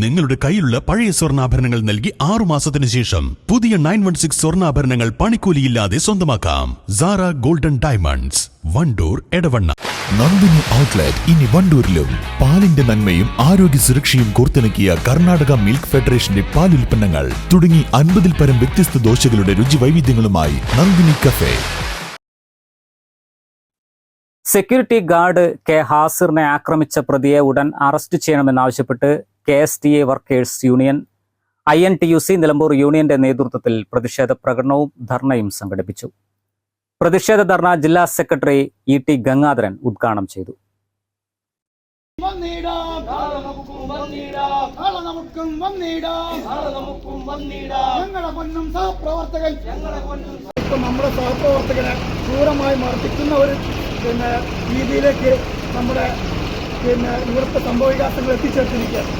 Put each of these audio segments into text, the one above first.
നിങ്ങളുടെ കയ്യിലുള്ള പഴയ സ്വർണാഭരണങ്ങൾ നൽകി ആറു മാസത്തിന് ശേഷം പുതിയ നയൻ വൺ സിക്സ് സ്വർണാഭരണങ്ങൾ പണിക്കൂലിയില്ലാതെ സ്വന്തമാക്കാം. Sara golden diamonds Wandoor Edavanna. Nandini outlet ഇനി വണ്ടൂരിലും. പാലിന്റെ നന്മയും ആരോഗ്യ സുരക്ഷയും കോർത്തിണക്കിയ കർണാടക മിൽക്ക് ഫെഡറേഷന്റെ പാലുൽപ്പന്നങ്ങൾ. തുടങ്ങി അൻപതിൽ പരം വ്യത്യസ്ത ദോശകളുടെ രുചി വൈവിധ്യങ്ങളുമായി Nandini cafe. Security guard K ഹാസിറിനെ ആക്രമിച്ച പ്രതിയെ ഉടൻ അറസ്റ്റ് ചെയ്യണമെന്നാവശ്യപ്പെട്ട് K S T A workers union I N T U C Nilambur യൂണിയന്റെ നേതൃത്വത്തിൽ പ്രതിഷേധ പ്രകടനവും ധർണയും സംഘടിപ്പിച്ചു. പ്രതിഷേധ ധർണ ജില്ലാ സെക്രട്ടറി ഇ ടി ഗംഗാധരൻ ഉദ്ഘാടനം ചെയ്തു. നമ്മുടെ സഹപ്രവർത്തകനെ ക്രൂരമായി മർദ്ദിക്കുന്ന ഒരു പിന്നെ രീതിയിലേക്ക് നമ്മുടെ പിന്നെ ഇവിടുത്തെ സംഭവവികാസങ്ങൾ എത്തിച്ചേർത്തിരിക്കുകയാണ്.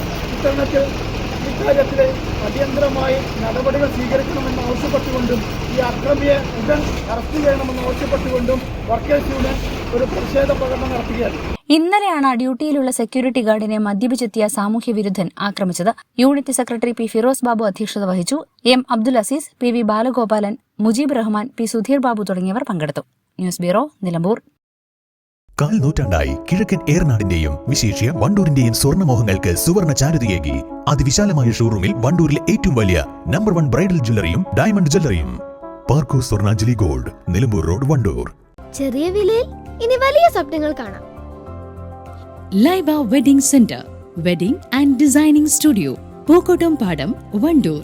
ഇത്തരണത്തിൽ ഇക്കാര്യത്തിൽ അടിയന്തരമായി നടപടികൾ സ്വീകരിക്കണമെന്ന് ആവശ്യപ്പെട്ടുകൊണ്ടും ഈ അക്രമിയെ ഉടൻ അറസ്റ്റ് ചെയ്യണമെന്ന് ആവശ്യപ്പെട്ടുകൊണ്ടും വർക്കേഴ്സ് യൂണിയൻ ഒരു പ്രതിഷേധ പ്രകടനം നടത്തുകയാണ്. ഇന്നലെയാണ് ഡ്യൂട്ടിയിലുള്ള സെക്യൂരിറ്റി ഗാർഡിനെ മദ്യപിച്ചെത്തിയ സാമൂഹ്യ വിരുദ്ധൻ ആക്രമിച്ചത്. Unit secretary P Firoz Babu അധ്യക്ഷത വഹിച്ചു. M Abdul Azeez P V Balagopalan Mujeeb Rahman P Sudheer Babu തുടങ്ങിയവർ പങ്കെടുത്തു. News bureau Nilambur. കാൽ നൂറ്റാണ്ടായി കിഴക്കൻ ഏറനാടിന്റെയും വിശേഷ്യ വണ്ടൂരിന്റെയും സ്വർണമോഹങ്ങൾക്ക് സുവർണ ചാരുതയേകി. അതിവിശാലമായ ഷോറൂമിൽ വണ്ടൂരിലെ ഏറ്റവും വലിയ നമ്പർ വൺ ബ്രൈഡൽ ജ്വല്ലറിയും diamond ജ്വല്ലറിയും. Parco Swarnanjali gold Nilambur road Wandoor. ചെറിയ വിലയിൽ ഇനി വലിയ സ്വപ്നങ്ങൾ കാണാം. Laiba wedding centre wedding and designing studio Pookkottumpadam Wandoor.